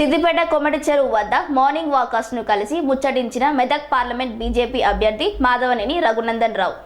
సిద్దిపేట కొమటి చెరువు వద్ద మార్నింగ్ వాకర్స్ను కలిసి ముచ్చటించిన మెదక్ పార్లమెంట్ బీజేపీ అభ్యర్థి మాధవనేని రఘునందన్ రావు.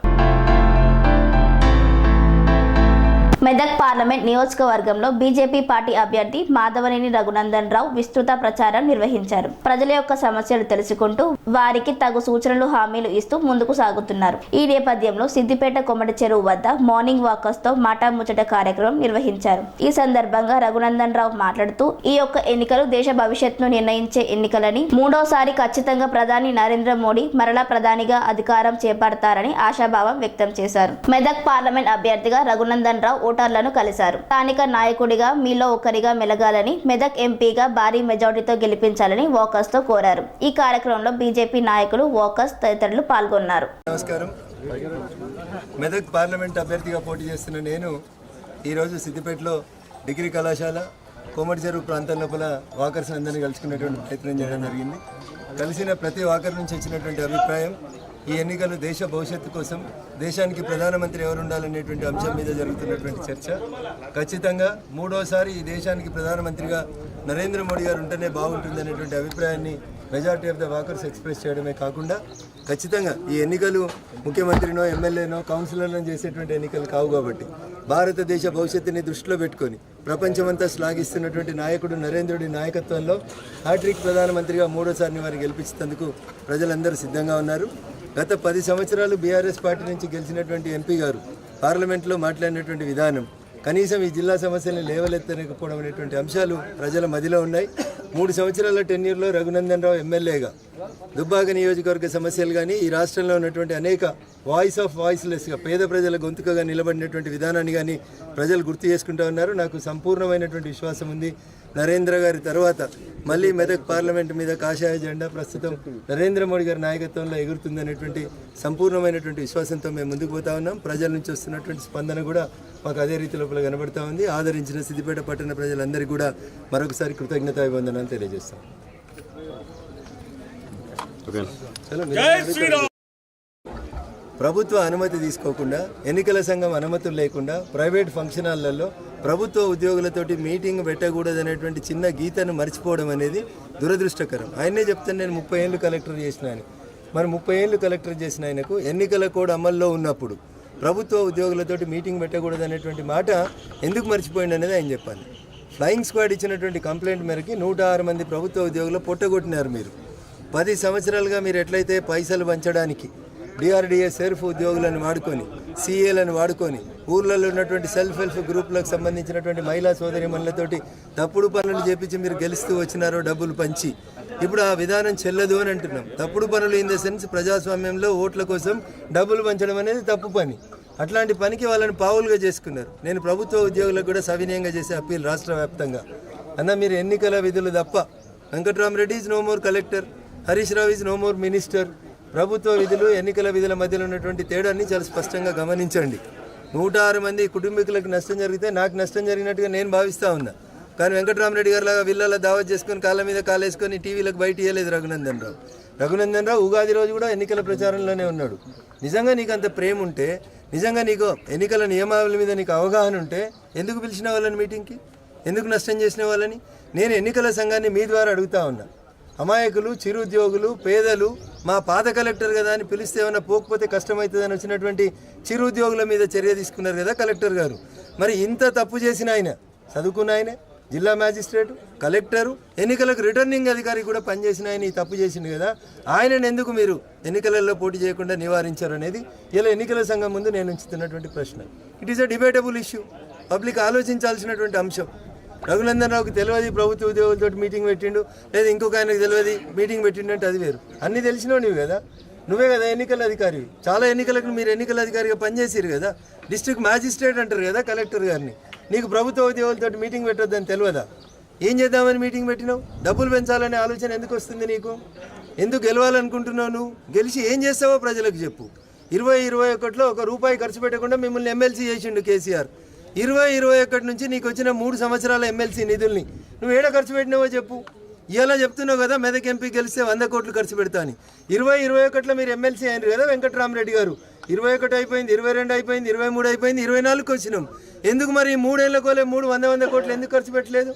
మెదక్ పార్లమెంట్ నియోజకవర్గంలో బీజేపీ పార్టీ అభ్యర్థి మాధవనేని రఘునందన్ రావు విస్తృత ప్రచారం నిర్వహించారు. ప్రజల యొక్క సమస్యలు తెలుసుకుంటూ వారికి తగు సూచనలు హామీలు ఇస్తూ ముందుకు సాగుతున్నారు. ఈ నేపథ్యంలో సిద్దిపేట కొమ్మటి చెరువు వద్ద మార్నింగ్ వాకర్స్తో మాటాముచ్చట కార్యక్రమం నిర్వహించారు. ఈ సందర్భంగా రఘునందన్ రావు మాట్లాడుతూ ఈ యొక్క ఎన్నికలు దేశ భవిష్యత్తును నిర్ణయించే ఎన్నికలని మూడోసారి ఖచ్చితంగా ప్రధాని నరేంద్ర మోడీ మరలా ప్రధానిగా అధికారం చేపడతారని ఆశాభావం వ్యక్తం చేశారు. మెదక్ పార్లమెంట్ అభ్యర్థిగా రఘునందన్ రావు ఓటర్లను కలిశారు. స్థానిక నాయకుడిగా మీలో ఒకరిగా మెలగాలని మెదక్ ఎంపీగా భారీ మెజార్టీతో గెలిపించాలని వాకర్స్తో కోరారు. ఈ కార్యక్రమంలో బీజేపీ నాయకులు వాకర్స్ తదితరులు పాల్గొన్నారు. నమస్కారం. మెదక్ పార్లమెంట్ అభ్యర్థిగా పోటీ చేస్తున్న నేను ఈరోజు సిద్దిపేటలో డిగ్రీ కళాశాల కోమటి చెరువు ప్రాంతం లోపల వాకర్స్ అందరినీ కలుసుకునేటువంటి ప్రయత్నం చేయడం జరిగింది. కలిసిన ప్రతి వాకర్ నుంచి వచ్చినటువంటి అభిప్రాయం ఈ ఎన్నికలు దేశ భవిష్యత్తు కోసం దేశానికి ప్రధానమంత్రి ఎవరు ఉండాలనేటువంటి అంశం మీద జరుగుతున్నటువంటి చర్చ. ఖచ్చితంగా మూడోసారి ఈ దేశానికి ప్రధానమంత్రిగా నరేంద్ర మోడీ గారు ఉంటేనే బాగుంటుంది అనేటువంటి అభిప్రాయాన్ని majority of the walkers express చేయడమే కాకుండా ఖచ్చితంగా ఈ ఎన్నికలు ముఖ్యమంత్రినో ఎమ్మెల్యేనో కౌన్సిలర్నో చేసేటువంటి ఎన్నికలు కావు కాబట్టి భారతదేశ భవిష్యత్తుని దృష్టిలో పెట్టుకొని ప్రపంచమంతా శ్లాఘిస్తున్నటువంటి నాయకుడు నరేంద్రుడి నాయకత్వంలో హ్యాట్రిక్ ప్రధానమంత్రిగా మూడోసారిని వారిని గెలిపించేందుకు ప్రజలందరూ సిద్ధంగా ఉన్నారు. గత పది సంవత్సరాలు బీఆర్ఎస్ పార్టీ నుంచి గెలిచినటువంటి ఎంపీ గారు పార్లమెంట్లో మాట్లాడినటువంటి విధానం కనీసం ఈ జిల్లా సమస్యలను లేవలెత్తలేకపోవడం అనేటువంటి అంశాలు ప్రజల మదిలో ఉన్నాయి. మూడు సంవత్సరాల టెన్యూర్లో రఘునందన్ రావు ఎమ్మెల్యేగా. దుబ్బాక నియోజకవర్గ సమస్యలు కానీ ఈ రాష్ట్రంలో ఉన్నటువంటి అనేక వాయిస్ ఆఫ్ వాయిస్లెస్గా పేద ప్రజల గొంతుకగా నిలబడినటువంటి విధానాన్ని కానీ ప్రజలు గుర్తు చేసుకుంటూ ఉన్నారు. నాకు సంపూర్ణమైనటువంటి విశ్వాసం ఉంది. నరేంద్ర గారి తర్వాత మళ్ళీ మెదక్ పార్లమెంట్ మీద కాషాయ జెండా ప్రస్తుతం నరేంద్ర మోడీ గారి నాయకత్వంలో ఎగురుతుందనేటువంటి సంపూర్ణమైనటువంటి విశ్వాసంతో మేము ముందుకు పోతా ఉన్నాం. ప్రజల నుంచి వస్తున్నటువంటి స్పందన కూడా మాకు అదే రీతి లోపల కనబడతా ఉంది. ఆదరించిన సిద్దిపేట పట్టణ ప్రజలందరికీ కూడా మరొకసారి కృతజ్ఞత అభివందనాలు తెలియజేస్తాం ప్రభుత్వ అనుమతి తీసుకోకుండా ఎన్నికల సంఘం అనుమతులు లేకుండా ప్రైవేట్ ఫంక్షన్ హాల్లలో ప్రభుత్వ ఉద్యోగులతోటి మీటింగ్ పెట్టకూడదనేటువంటి చిన్న గీతను మర్చిపోవడం అనేది దురదృష్టకరం. ఆయనే చెప్తాను నేను ముప్పై ఏళ్ళు కలెక్టర్ చేసిన ఆయన. మరి ముప్పై ఏళ్ళు కలెక్టర్ చేసిన ఆయనకు ఎన్నికల కోడ్ అమల్లో ఉన్నప్పుడు ప్రభుత్వ ఉద్యోగులతోటి మీటింగ్ పెట్టకూడదు అనేటువంటి మాట ఎందుకు మర్చిపోయింది అనేది ఆయన చెప్పాలి. ఫ్లయింగ్ స్క్వాడ్ ఇచ్చినటువంటి కంప్లైంట్ మేరకి నూట ఆరు మంది ప్రభుత్వ ఉద్యోగులు పొట్టగొట్టినారు మీరు. పది సంవత్సరాలుగా మీరు ఎట్లయితే పైసలు పంచడానికి డిఆర్డిఏ సెర్ఫ్ ఉద్యోగులను వాడుకొని సీఏలను వాడుకొని ఊర్లలో ఉన్నటువంటి సెల్ఫ్ హెల్ప్ గ్రూపులకు సంబంధించినటువంటి మహిళా సోదరి మనులతోటి తప్పుడు పనులు చేపించి మీరు గెలుస్తూ వచ్చినారో డబ్బులు పంచి. ఇప్పుడు ఆ విధానం చెల్లదు అని అంటున్నాం. తప్పుడు పనులు ఇన్ ద సెన్స్ ప్రజాస్వామ్యంలో ఓట్ల కోసం డబ్బులు పంచడం అనేది తప్పు పని. అట్లాంటి పనికి వాళ్ళని పావులుగా చేసుకున్నారు. నేను ప్రభుత్వ ఉద్యోగులకు కూడా సవినయంగా చేసే అప్పీల్ రాష్ట్ర వ్యాప్తంగా. అన్న మీరు ఎన్నికల విధులు తప్ప Venkatramareddy is no more collector Harish Rao is no more minister ప్రభుత్వ విధులు ఎన్నికల విధుల మధ్యలో ఉన్నటువంటి తేడాన్ని చాలా స్పష్టంగా గమనించండి. నూట ఆరు మంది కుటుంబీకులకు నష్టం జరిగితే నాకు నష్టం జరిగినట్టుగా నేను భావిస్తా ఉన్నా. కానీ వెంకటరామరెడ్డి గారు లాగా విల్లాల దావత్ చేసుకొని కాళ్ళ మీద కాలేసుకొని టీవీలకు బయట ఇవ్వలేదు రఘునందన్ రావు. రఘునందన్ రావు ఉగాది రోజు కూడా ఎన్నికల ప్రచారంలోనే ఉన్నాడు. నిజంగా నీకు అంత ప్రేమ ఉంటే నిజంగా నీకు ఎన్నికల నియమావళి మీద నీకు అవగాహన ఉంటే ఎందుకు పిలిచిన వాళ్ళని మీటింగ్కి? ఎందుకు నష్టం చేసిన వాళ్ళని? నేను ఎన్నికల సంఘాన్ని మీ ద్వారా అడుగుతా ఉన్నా. అమాయకులు చిరుద్యోగులు పేదలు మా పాత కలెక్టర్ కదా అని పిలిస్తే ఏమైనా పోకపోతే కష్టమవుతుందని వచ్చినటువంటి చిరుద్యోగుల మీద చర్య తీసుకున్నారు కదా కలెక్టర్ గారు. మరి ఇంత తప్పు చేసిన ఆయన చదువుకున్న ఆయనే జిల్లా మ్యాజిస్ట్రేట్ కలెక్టరు ఎన్నికలకు రిటర్నింగ్ అధికారి కూడా పనిచేసిన ఆయన ఈ తప్పు చేసింది కదా. ఆయనను ఎందుకు మీరు ఎన్నికలలో పోటీ చేయకుండా నివారించారు అనేది ఇలా ఎన్నికల సంఘం ముందు నేను ఉంచుతున్నటువంటి ప్రశ్న. It is a debatable issue public ఆలోచించాల్సినటువంటి అంశం. రఘునందన్ రావుకి తెలియదు ప్రభుత్వ ఉద్యోగులతో మీటింగ్ పెట్టిండు లేదా ఇంకొక ఆయనకు తెలియదు మీటింగ్ పెట్టిండు అంటే అది వేరు. అన్నీ తెలిసినావు నువ్వు కదా? నువ్వే కదా ఎన్నికల అధికారి. చాలా ఎన్నికలకు మీరు ఎన్నికల అధికారిగా పనిచేసారు కదా? డిస్ట్రిక్ట్ మ్యాజిస్ట్రేట్ అంటారు కదా కలెక్టర్ గారిని. నీకు ప్రభుత్వ ఉద్యోగులతో మీటింగ్ పెట్టొద్దని తెలియదా ఏం చేద్దామని మీటింగ్ పెట్టినావు? డబ్బులు పెంచాలనే ఆలోచన ఎందుకు వస్తుంది నీకు? ఎందుకు గెలవాలనుకుంటున్నావు నువ్వు? గెలిచి ఏం చేస్తావో ప్రజలకు చెప్పు. ఇరవై ఇరవై ఒకటిలో ఒక రూపాయి ఖర్చు పెట్టకుండా మిమ్మల్ని ఎమ్మెల్సీ చేసిండు కేసీఆర్. ఇరవై ఇరవై ఒకటి నుంచి నీకు వచ్చిన మూడు సంవత్సరాల ఎమ్మెల్సీ నిధుల్ని నువ్వు ఏడ ఖర్చు పెట్టినావో చెప్పు. ఇలా చెప్తున్నావు కదా మెదక్ ఎంపీ గెలిస్తే వంద కోట్లు ఖర్చు పెడతా అని. ఇరవై ఇరవై ఒకటిలో మీరు ఎమ్మెల్సీ అయినారు కదా వెంకటరామరెడ్డి గారు. ఇరవై ఒకటి అయిపోయింది ఇరవై రెండు అయిపోయింది ఇరవై మూడు అయిపోయింది ఇరవై నాలుగుకి వచ్చినాం. ఎందుకు మరి ఈ మూడేళ్ళ కోలే మూడు వంద వంద కోట్లు ఎందుకు ఖర్చు పెట్టలేదు?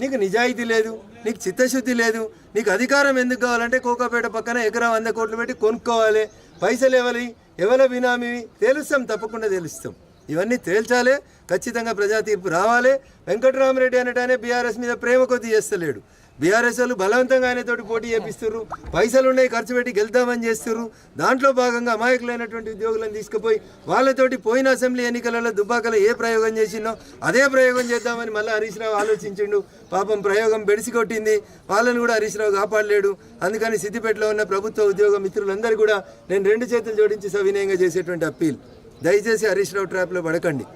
నీకు నిజాయితీ లేదు నీకు చిత్తశుద్ధి లేదు నీకు అధికారం ఎందుకు కావాలంటే కోకాపేట పక్కన ఎకరా వంద కోట్లు పెట్టి కొనుక్కోవాలి. పైసలు ఎవరి ఎవరి బినామీ? తేలుస్తాం తప్పకుండా తేలుస్తాం. ఇవన్నీ తేల్చాలే ఖచ్చితంగా ప్రజా తీర్పు రావాలి. వెంకటరామరెడ్డి అనేటానే బీఆర్ఎస్ మీద ప్రేమ కొద్ది చేస్తలేడు. బీఆర్ఎస్ వాళ్ళు బలవంతంగా ఆయనతోటి పోటీ చేపిస్తున్నారు పైసలు ఉన్నాయి ఖర్చు పెట్టి గెలుద్దామని చేస్తున్నారు దాంట్లో భాగంగా అమాయకులైనటువంటి ఉద్యోగులను తీసుకుపోయి వాళ్ళతోటి పోయిన అసెంబ్లీ ఎన్నికలలో దుబ్బాకలో ఏ ప్రయోగం చేసిందో అదే ప్రయోగం చేద్దామని మళ్ళీ హరీష్ రావు ఆలోచించిండు. పాపం ప్రయోగం బెడిసి కొట్టింది వాళ్ళని కూడా హరీష్ రావు కాపాడలేడు. అందుకని సిద్దిపేటలో ఉన్న ప్రభుత్వ ఉద్యోగ మిత్రులందరూ కూడా నేను రెండు చేతులు జోడించి సవినయంగా చేసేటువంటి అప్పీల్. దయచేసి హరీష్ రావు ట్రాప్లో పడకండి.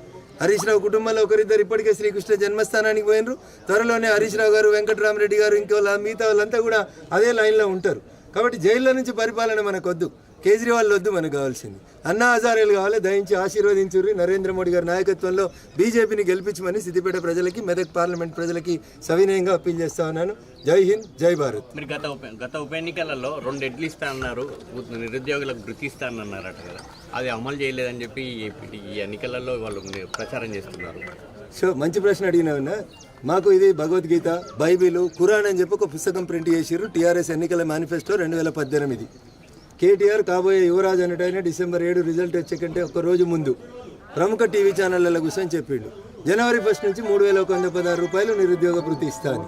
హరీష్ రావు కుటుంబంలో ఒకరిద్దరు ఇప్పటికే శ్రీకృష్ణ జన్మస్థానానికి పోయినరు. త్వరలోనే హరీష్ రావు గారు వెంకటరామరెడ్డి గారు ఇంకోలా మిగతా వాళ్ళంతా కూడా అదే లైన్లో ఉంటారు. కాబట్టి జైల్లో నుంచి పరిపాలన మనకొద్దు. కేజ్రీవాల్ వద్దు మనకు కావాల్సింది. అన్నా హజారేలు కావాలి దయించి ఆశీర్వదించుర్రి నరేంద్ర మోడీ గారి నాయకత్వంలో బీజేపీని గెలిపించమని సిద్దిపేట ప్రజలకి మెదక్ పార్లమెంట్ ప్రజలకి సవినయంగా అప్పీల్ చేస్తా ఉన్నాను. జై హింద్ జై భారత్. మీరు గత ఉప గత ఉప ఎన్నికలలో రెండు ఎడ్లు ఇస్తా అన్నారు నిరుద్యోగులకు వృత్తి ఇస్తా అన్నారట కదా. అది అమలు చేయలేదని చెప్పి ఈ- ఈ ఎన్నికలలో వాళ్ళు ప్రచారం చేస్తున్నారు. సో మంచి ప్రశ్న అడిగినావునా మాకు ఇది భగవద్గీత బైబిల్ ఖురాన్ అని చెప్పి ఒక పుస్తకం ప్రింట్ చేసిర్రు టీఆర్ఎస్ ఎన్నికల మేనిఫెస్టో రెండు వేల పద్దెనిమిది. కేటీఆర్ కాబోయే యువరాజ్ అనేటైన డిసెంబర్ ఏడు రిజల్ట్ వచ్చే కంటే రోజు ముందు ప్రముఖ టీవీ ఛానళ్ళ కూర్చొని చెప్పిండు. జనవరి ఫస్ట్ నుంచి మూడు వేల ఒక వంద పదహారు రూపాయలు నిరుద్యోగ భృతి ఇస్తాను.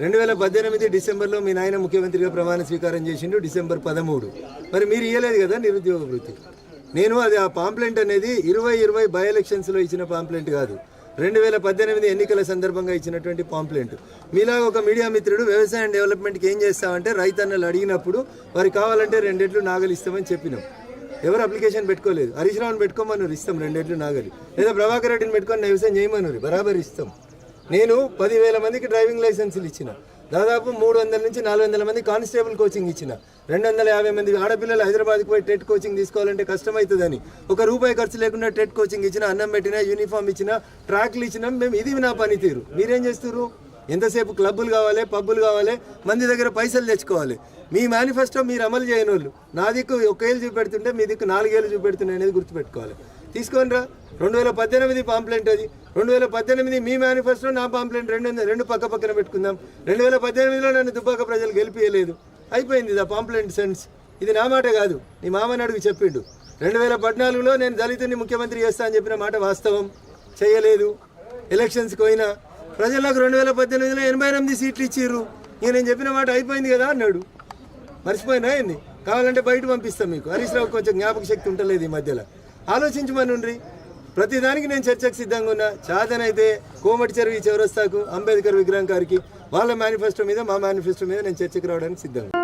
రెండు వేల పద్దెనిమిది డిసెంబర్లో మీ నాయన ముఖ్యమంత్రిగా ప్రమాణ స్వీకారం చేసిండు డిసెంబర్ పదమూడు. మరి మీరు ఇవ్వలేదు కదా నిరుద్యోగ భృతి? నేను అది ఆ పాంప్లెంట్ అనేది ఇరవై ఇరవై బై ఎలక్షన్స్లో ఇచ్చిన పాంప్లెంట్ కాదు. రెండు వేల పద్దెనిమిది ఎన్నికల సందర్భంగా ఇచ్చినటువంటి పాంప్లెంట్. మీలా ఒక మీడియా మిత్రుడు వ్యవసాయం డెవలప్మెంట్కి ఏం చేస్తామంటే రైతన్నలు అడిగినప్పుడు వారికి కావాలంటే రెండెట్లు నాగలు ఇస్తామని చెప్పినాం. ఎవరు అప్లికేషన్ పెట్టుకోలేదు. హరీష్ రావుని పెట్టుకోమన్నారు ఇస్తాం రెండెట్లు నాగలి. లేదా ప్రభాకర్ రెడ్డిని పెట్టుకొని వ్యవసాయం చేయమన్నారు బరాబర్ ఇస్తాం. నేను పదివేల మందికి డ్రైవింగ్ లైసెన్సులు ఇచ్చిన. దాదాపు మూడు వందల నుంచి నాలుగు వందల మంది కానిస్టేబుల్ కోచింగ్ ఇచ్చిన. రెండు వందల యాభై మంది ఆడపిల్లలు హైదరాబాద్కి పోయి టెట్ కోచింగ్ తీసుకోవాలంటే కష్టమవుతుందని ఒక రూపాయి ఖర్చు లేకుండా టెట్ కోచింగ్ ఇచ్చిన అన్నం పెట్టిన యూనిఫామ్ ఇచ్చిన ట్రాక్లు ఇచ్చినా మేము ఇది నా పనితీరు. మీరేం చేస్తారు ఎంతసేపు క్లబ్బులు కావాలి పబ్బులు కావాలి మంది దగ్గర పైసలు తెచ్చుకోవాలి. మీ మేనిఫెస్టో మీరు అమలు చేయని వాళ్ళు నా దిక్కు ఒకేళ్ళు చూపెడుతుంటే మీ దిక్కు నాలుగేళ్ళు చూపెడుతున్నాయి అనేది గుర్తుపెట్టుకోవాలి. తీసుకొని రా రెండు వేల పద్దెనిమిది పాంప్లెంట్ అది. రెండు వేల పద్దెనిమిది మీ మేనిఫెస్టో నా పాంప్లెంట్ రెండు రెండు పక్క పక్కన పెట్టుకుందాం. రెండు వేల పద్దెనిమిదిలో నన్ను దుబ్బాక ప్రజలు గెలిపియలేదు. అయిపోయింది ఇది ఆ పాంప్లెంట్ సెన్స్. ఇది నా మాట కాదు. నీ మామని అడుగు చెప్పిండు. రెండు వేల పద్నాలుగులో నేను దళితుని ముఖ్యమంత్రి చేస్తా అని చెప్పిన మాట వాస్తవం. చేయలేదు. ఎలక్షన్స్కి పోయినా ప్రజలకు రెండు వేల పద్దెనిమిదిలో ఎనభై ఎనిమిది సీట్లు ఇచ్చిర్రు. ఇక నేను చెప్పిన మాట అయిపోయింది కదా అన్నాడు. మర్చిపోయినా ఏంది? కావాలంటే బయట పంపిస్తాం మీకు. హరీష్ రావు కొంచెం జ్ఞాపక శక్తి ఉంటలేదు ఈ మధ్యలో. ఆలోచించమనుండ్రి. ప్రతిదానికి నేను చర్చకు సిద్ధంగా ఉన్నా. చాదనైతే కోమటి చెరువు ఈ చౌరస్తాకు అంబేద్కర్ విగ్రహం గారికి వాళ్ళ మేనిఫెస్టో మీద మా మేనిఫెస్టో మీద నేను చర్చకు రావడానికి సిద్ధంగా